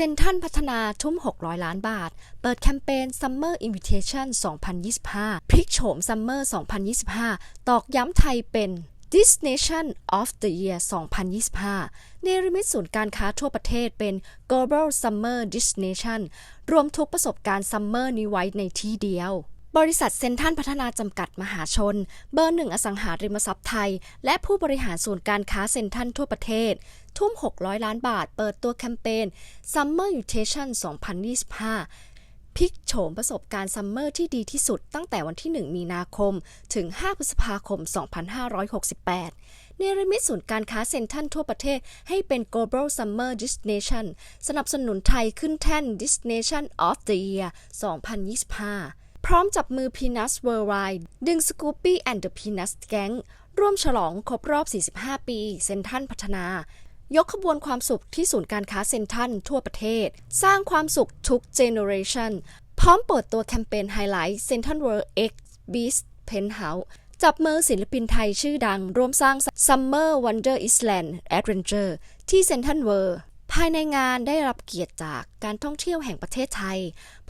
ซ็นทันพัฒนาทุ่ม 600 ล้านบาท เปิดแคมเปญ Summer Invitation 2025 พลิกโฉม Summer 2025 ตอกย้ำไทยเป็น Destination of the Year 2025 เนรมิตศูนย์การค้าทั่วประเทศเป็น Global Summer Destination รวมทุกประสบการณ์ Summer นี้ไว้ในที่เดียว บริษัทเซ็นทรัลพัฒนาจำกัดมหาชน เบอร์หนึ่งอสังหาริมทรัพย์ไทย และผู้บริหารศูนย์การค้าเซ็นทรัลทั่วประเทศ ทุ่ม 600 ล้านบาท เปิดตัวแคมเปญ Summer Invitation 2025 พิกโฉมประสบการณ์ซัมเมอร์ที่ดีที่สุดตั้งแต่วันที่ 1 มีนาคม ถึง 5 พฤษภาคม 2568 เนรมิตศูนย์การค้าเซ็นทรัลทั่วประเทศให้เป็น Global Summer Destination สนับสนุนไทยขึ้นแท่น Destination of the Year 2025 พร้อมจับมือ Peanuts Worldwide ดึง Scoopy and the Peanuts Gang ร่วมฉลองครบรอบ 45 ปี เซนทัลพัฒนา ยกขบวนความสุขที่ศูนย์การค้าเซนทัลทั่วประเทศ สร้างความสุขทุกเจเนอเรชันพร้อมเปิดตัวแคมเปญไฮไลท์เซนทัลเวิลด์ X Beast Penthouse จับมือศิลปินไทยชื่อดัง ร่วมสร้าง Summer Wonder Island Adventure ที่เซนทัลเวิลด์ ภายในงานได้รับเกียรติจากการท่องเที่ยวแห่งประเทศไทย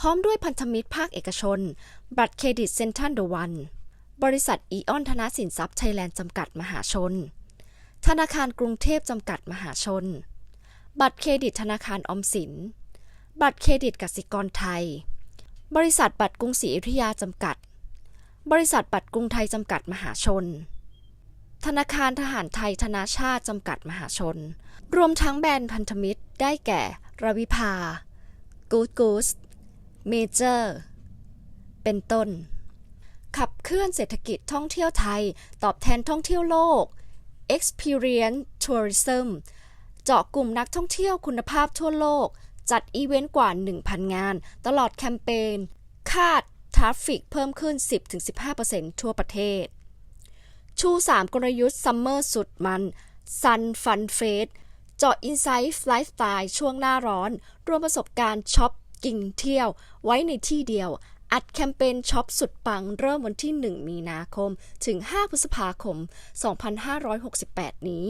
พร้อมด้วยพันธมิตรภาคเอกชน บัตรเครดิตเซ็นทรัลเดอะวัน บริษัทอีออนธนสินทรัพย์ไทยแลนด์จำกัดมหาชน ธนาคารกรุงเทพจำกัดมหาชน บัตรเครดิตธนาคารออมสิน บัตรเครดิตกสิกรไทย บริษัทบัตรกรุงศรีอยุธยาจำกัด บริษัทบัตรกรุงไทยจำกัดมหาชน ธนาคารทหารไทยธนาชาติจำกัดมหาชน รวมทั้งแบรนด์พันธมิตรได้แก่รวิภา กูดกูสเมเจอร์ เป็นต้น ขับเคลื่อนเศรษฐกิจท่องเที่ยวไทย ตอบแทนท่องเที่ยวโลก Experience Tourism เจาะกลุ่มนักท่องเที่ยวคุณภาพทั่วโลก จัดอีเวนต์กว่า 1,000 งาน ตลอดแคมเปญคาดทราฟฟิกเพิ่มขึ้น 10-15%ทั่วประเทศ ชู 3 กลยุทธ์ซัมเมอร์สุดมัน Sun Fun Fest เจาะ Insight Lifestyle ช่วงหน้าร้อน รวมประสบการณ์ช็อปกินเที่ยว ไว้ในที่เดียว อัดแคมเปญช็อปสุดปังเริ่มวันที่ 1 มีนาคม ถึง 5 พฤษภาคม 2568 นี้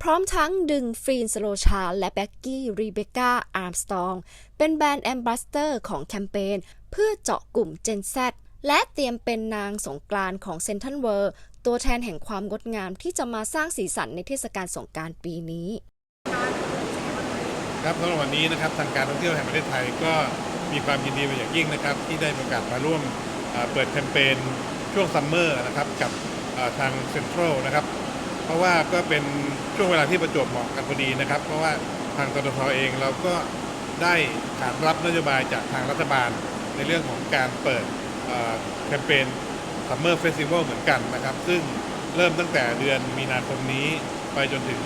พร้อมทั้งดึงฟรีนสโลชา และแบ็กกี้รีเบคก้าอาร์มสตอง เป็นแบรนด์แอมบาสเตอร์ของแคมเปญเพื่อเจาะกลุ่ม Gen Z และเตรียมเป็นนางสงกรานของเซนทันเวิร์ตัวแทนแห่งความงดงามที่จะมาสร้างสีสันในเทศกาลสงกรารปีนี้ ครับสำหรับวันนี้นะครับทางการท่องเที่ยวแห่งประเทศไทยก็มีความยินดีเป็นอย่างยิ่งนะครับ ที่ได้มีโอกาสมาร่วมเอ่อเปิดแคมเปญช่วงซัมเมอร์นะครับกับเอ่อทางเซ็นทรัลนะครับ เพราะว่าก็เป็นช่วงเวลาที่ประจวบเหมาะกันพอดีนะครับ เพราะว่าทางตทเองเราก็ได้ขานรับนโยบายจากทางรัฐบาลในเรื่องของการเปิด แคมเปญซัมเมอร์เฟสติวัลเหมือนกันนะครับ ซึ่งเริ่มตั้งแต่เดือนมีนาคมนี้ไปจนถึง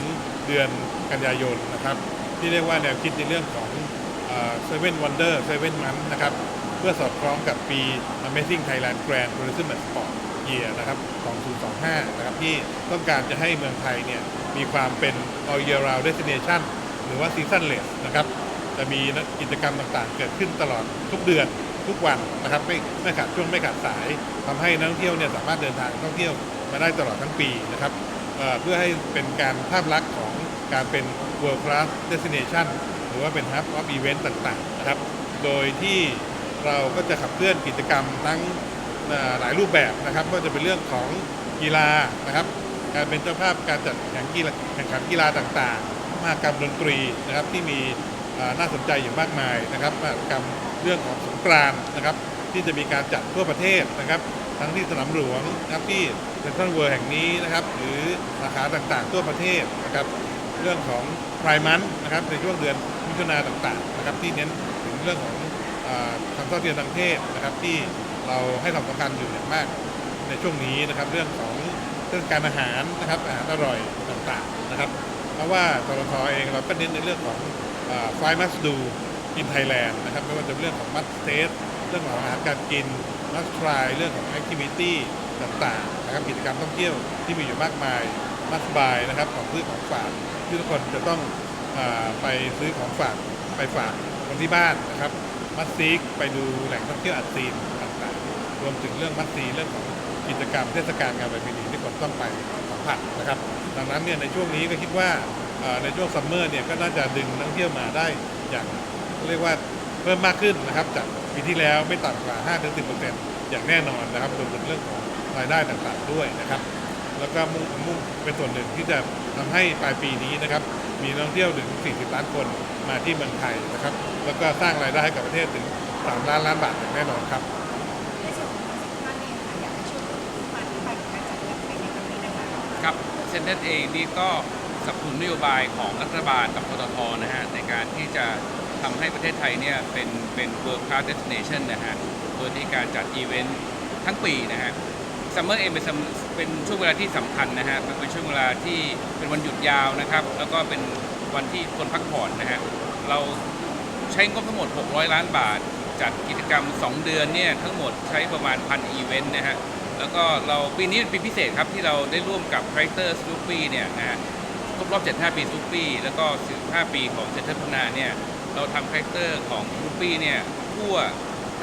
เดือนกันยายนนะครับ ที่เรียกว่าแนวคิดในเรื่องของเซเว่นวันเดอร์เซเว่นมันนะครับ เพื่อสอดคล้องกับปี Amazing Thailand Grand Tourism and Sport Year นะครับ 2025 นะครับ ที่ต้องการจะให้เมืองไทยเนี่ยมีความเป็น all year round destination หรือว่า seasonless นะครับ จะมีกิจกรรมต่างๆ เกิดขึ้นตลอดทุกเดือน ทุกวันนะครับไม่ไม่ขาดช่วงไม่ขาดสายทำให้นักท่องเที่ยวเนี่ยสามารถเดินทางท่องเที่ยวมาได้ตลอดทั้งปีนะครับเเพื่อให้เป็นการภาพลักษณ์ของการเป็น world class destination หรือว่าเป็น hub of event ต่างๆนะครับ โดยที่เราก็จะขับเคลื่อนกิจกรรมทั้งหลายรูปแบบนะครับก็จะเป็นเรื่องของกีฬานะครับ การเป็นเจ้าภาพการจัดแข่งกีฬาแข่งขันกีฬาต่างๆมหกรรมดนตรีนะครับที่มี น่าสนใจอยู่มากมายนะครับมหกรรมเรื่องของสงกรานนะครับ ที่จะมีการจัดทั่วประเทศนะครับ ทั้งที่สนามหลวงนะครับที่เซ็นทรัลเวิร์แห่งนี้นะครับ หรือสาขาต่างๆ ทั่วประเทศนะครับ เรื่องของไพรมันนะครับในช่วงเดือนมิถุนาต่างๆนะครับที่เน้นถึงเรื่องของความเท่าเทียมทางเพศนะครับที่เราให้ความสำคัญอยู่อย่างมากในช่วงนี้นะครับเรื่องของเรื่องการอาหารนะครับอาหารอร่อยต่างๆนะครับ เพราะว่าตรทเองเราก็เน้นในเรื่องของ ไฟมัสดูอินไทยแลนด์นะครับไม่ว่าจะเรื่องของมัสเทสเรื่องของอาหารการกินมัสทรายเรื่องของแอคทิวิตี้ต่างๆนะครับกิจกรรมท่องเที่ยวที่มีอยู่มากมายมัสบายนะครับของซื้อของฝากที่ทุกคนจะต้องอไปซื้อของฝากไปฝากคนที่บ้านนะครับมัสซีกไปดูแหล่งท่องเที่ยวอัดซีนต่างๆ รวมถึงเรื่องมัสซีเรื่องของกิจกรรมเทศกาลงานประเพณีที่คนต้องไปสัมผัสนะครับ ดังนั้นเนี่ยในช่วงนี้ก็คิดว่า ในช่วงซัมเมอร์เนี่ยก็น่าจะดึงนักท่องเที่ยวมาได้อย่างเรียกว่าเพิ่มมากขึ้นนะครับจากปีที่แล้วไม่ต่ำกว่า 5-10%อย่างแน่นอนนะครับรวมถึงเรื่องของรายได้ต่างๆด้วยนะครับ แล้วก็มุ่งมุ่งเป็นส่วนหนึ่งที่จะทำให้ปลายปีนี้นะครับมีนักท่องเที่ยวถึง 40 ล้านคนมาที่เมืองไทยนะครับ แล้วก็สร้างรายได้ให้กับประเทศถึง 3 ล้านล้านบาทอย่างแน่นอนครับในส่วนของท่านเองค่ะอยากให้ช่วยพูดถึงที่มาที่ไปของการจัดแคมเปญในครั้งนี้นะคะครับเซ็นเตอร์เองนี่ก็ สนับสนุนนโยบายของรัฐบาลกับปตทนะฮะในการที่จะทำให้ประเทศไทยเนี่ยเป็นเป็น world class destination นะฮะโดยที่การจัดอีเวนต์ทั้งปีนะฮะซัมเมอร์เองเป็นเป็นช่วงเวลาที่สำคัญนะฮะเป็นช่วงเวลาที่เป็นวันหยุดยาวนะครับ แล้วก็เป็นวันที่คนพักผ่อนนะฮะเราใช้งบทั้งหมด 600 ล้านบาท จัดกิจกรรม 2 เดือนเนี่ยทั้งหมดใช้ประมาณพันอีเวนต์นะฮะแล้วก็เราปีนี้เป็นปีพิเศษครับที่เราได้ร่วมกับ c h a r a c t e r Snoopy เนี่ยนะฮะ บรอบ 75 ปี Snoopy แล้วก็15ปีของเซ็นทรัลพัฒนาเนี่ยเราทำ c h a r a c t e r ของ Snoopy เนี่ยทั่ว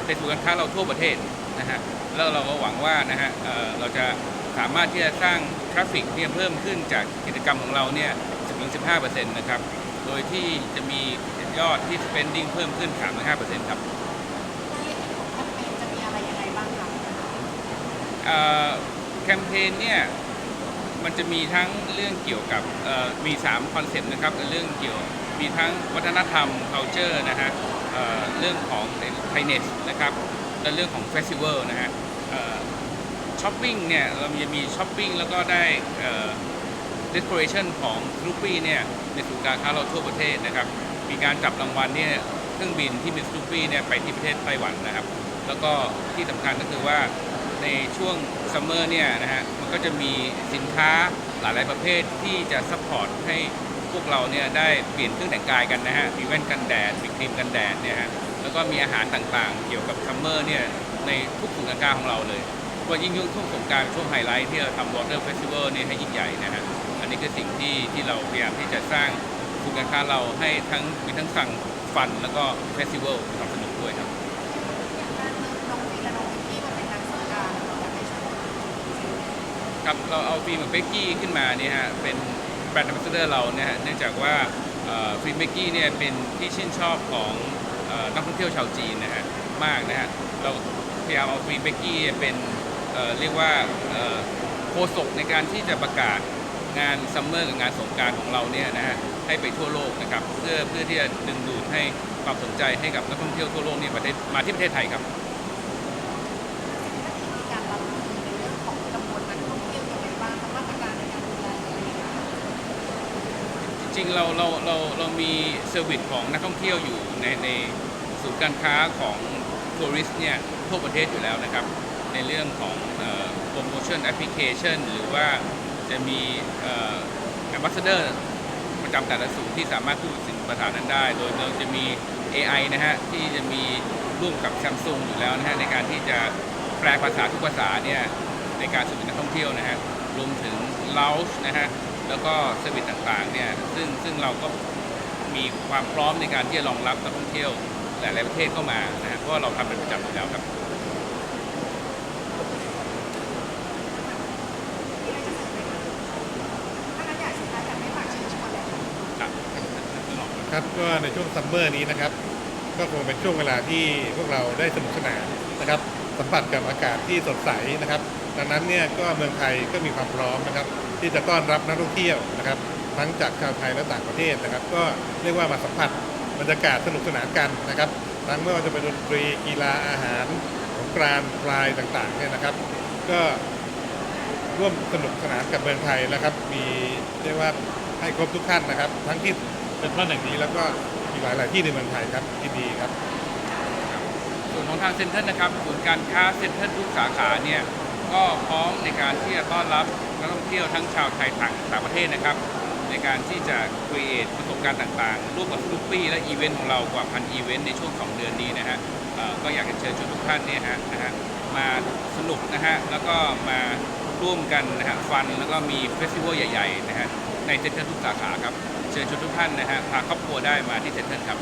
ในศูนย์การค้าเราทั่วประเทศนะฮะแล้วเราก็หวังว่านะฮะเอ่อเราจะสามารถที่จะสร้างทราฟฟิกที่เพิ่มขึ้นจากกิจกรรมของเราเนี่ย10-15%นะครับโดยที่จะมียอดที่ spending เพิ่มขึ้น 3-5%ครับรายละเอียดของแคมเปญจะมีอะไรยังไงบ้างคะเอ่อแคมเปญเนี่ย มันจะมีทั้งเรื่องเกี่ยวกับมี3คอนเซปต์นะครับเรื่องเกี่ยวมีทั้งวัฒนธรรม culture นะฮะเเรื่องของไทเนสนะครับและเรื่องของเฟสติวัลนะฮะช้อปปิ้งเนี่ยเราจะมีช้อปปิ้งแล้วก็ได้เอ่อ decoration ของลูปี้เนี่ยในศูนย์การค้าเราทั่วประเทศนะครับ มีการจับรางวัลเนี่ยเครื่องบินที่เป็นลูปี้เนี่ยไปที่ประเทศไต้หวันนะครับ แล้วก็ที่สำคัญก็คือว่า ในช่วงซัมเมอร์เนี่ยนะฮะมันก็จะมีสินค้าหลายๆประเภทที่จะซัพพอร์ตให้พวกเราเนี่ยได้เปลี่ยนเครื่องแต่งกายกันนะฮะมีแว่นกันแดดมีครีมกันแดดเนี่ยฮะแล้วก็มีอาหารต่างๆ เกี่ยวกับซัมเมอร์เนี่ยในทุกศูนย์การค้าของเราเลยว่ายิ่งยุ่งช่วงสงการช่วงไฮไลท์ที่เราทำ Water Festival เนี่ยให้ยิ่งใหญ่นะฮะอันนี้คือสิ่งที่ที่เราพยายามที่จะสร้างศูนย์การค้าเราให้ทั้งมีทั้งสั่งฟันแล้วก็เฟสติวัลความสนุกด้วยครับ ครับเราเอาฟิล์มกับเบกกี้ขึ้นมาเนี่ยฮะเป็นแบรนด์ a m b a s s a d o r เราเนี่ยฮะเนื่องจากว่าเอ่อฟิล์มเบกกี้เนี่ยเป็นที่ชื่นชอบของนักท่องเที่ยวชาวจีนนะฮะมากนะฮะเราพยายามเอาฟิล์มเบกกี้เป็นเเรียกว่าโฆษกในการที่จะประกาศงานซัมเมอร์กับงานสงการของเราเนี่ยนะฮะให้ไปทั่วโลกนะครับเพื่อเพื่อที่จะดึงดูดให้ความสนใจให้กับนักท่องเที่ยวทั่วโลกเนี่ยประเทศมาที่ประเทศไทยครับ มีการรับมือในเรื่องของจำนวนนักท่องเที่ยวยังไงบ้างคะมาตรการในการดูแลอะไรอย่างเงี้ยค่ะ จ ริงๆเราเราเราเรามีเซอร์วิสของนักท่องเที่ยวอยู่ในในศูนย์การค้าของทัวริสเนี่ยทั่วประเทศอยู่แล้วนะครับ ในเรื่องของโปรโมชั่นแอปพลิเคชันหรือว่าจะมีแอมบาสเดอร์ประจำแต่ละศูนย์ที่สามารถพูดสินภาษานั้นได้ โดยเราจะมี AI นะฮะที่จะมีร่วมกับ Samsung อยู่แล้วนะฮะในการที่จะแปลภาษาทุกภาษาเนี่ยในการสื่อสารนักท่องเที่ยวนะฮะรวมถึง Lounge นะฮะ แล้วก็เซอร์วิสต่างๆเนี่ยซึ่งซึ่งเราก็มีความพร้อมในการที่จะรองรับนักท่องเที่ยวหลายๆประเทศเข้ามานะเพราะเราทำเป็นประจำอยู่แล้วครับคะถ้างั้นอยากสุดท้ายอยากให้ฝากเชิญชวนเลยค่ะครับครับก็ในช่วงซัมเมอร์นี้นะครับ ก็คงเป็นช่วงเวลาที่พวกเราได้สนุกสนานนะครับ สัมผัสกับอากาศที่สดใสนะครับ ดังนั้นเนี่ยก็เมืองไทยก็มีความพร้อมนะครับ ที่จะต้อนรับนักท่องเที่ยวนะครับ ทั้งจากชาวไทยและต่างประเทศนะครับ ก็เรียกว่ามาสัมผัสบรรยากาศสนุกสนานกันนะครับ ทั้งไม่ว่าจะเป็นดนตรีกีฬาอาหารสงกรานต์พลายต่างๆเนี่ยนะครับ ก็ร่วมสนุกสนานกับเมืองไทยนะครับ มีเรียกว่าให้ครบทุกท่านนะครับ ทั้งที่เป็นพระแห่งนี้แล้วก็อีกหลาย ๆ ที่ในเมืองไทยครับยินดีครับ ส่วนของทางเซ็นทรัลนะครับศูนย์การค้าเซ็นทรัลทุกสาขาเนี่ย ก็พร้อมในการที่จะต้อนรับนักท่องเที่ยวทั้งชาวไทยต่างต่างประเทศนะครับ ในการที่จะ create ประสบการณ์ต่างๆร่วมกับลูปี้และอีเวนต์ของเรากว่าพันอีเวนต์ในช่วง 2 เดือนนี้นะฮะก็อยากจะเชิญชวนทุกท่านเนี่ยฮะนะฮะมาสนุกนะฮะแล้วก็มาร่วมกันนะฮะฟันแล้วก็มีเฟสติวัลใหญ่ๆนะฮะในเซ็นทรัลทุกสาขาครับเชิญชวนทุกท่านนะฮะพาครอบครัวได้มาที่เซ็นทรัลครับ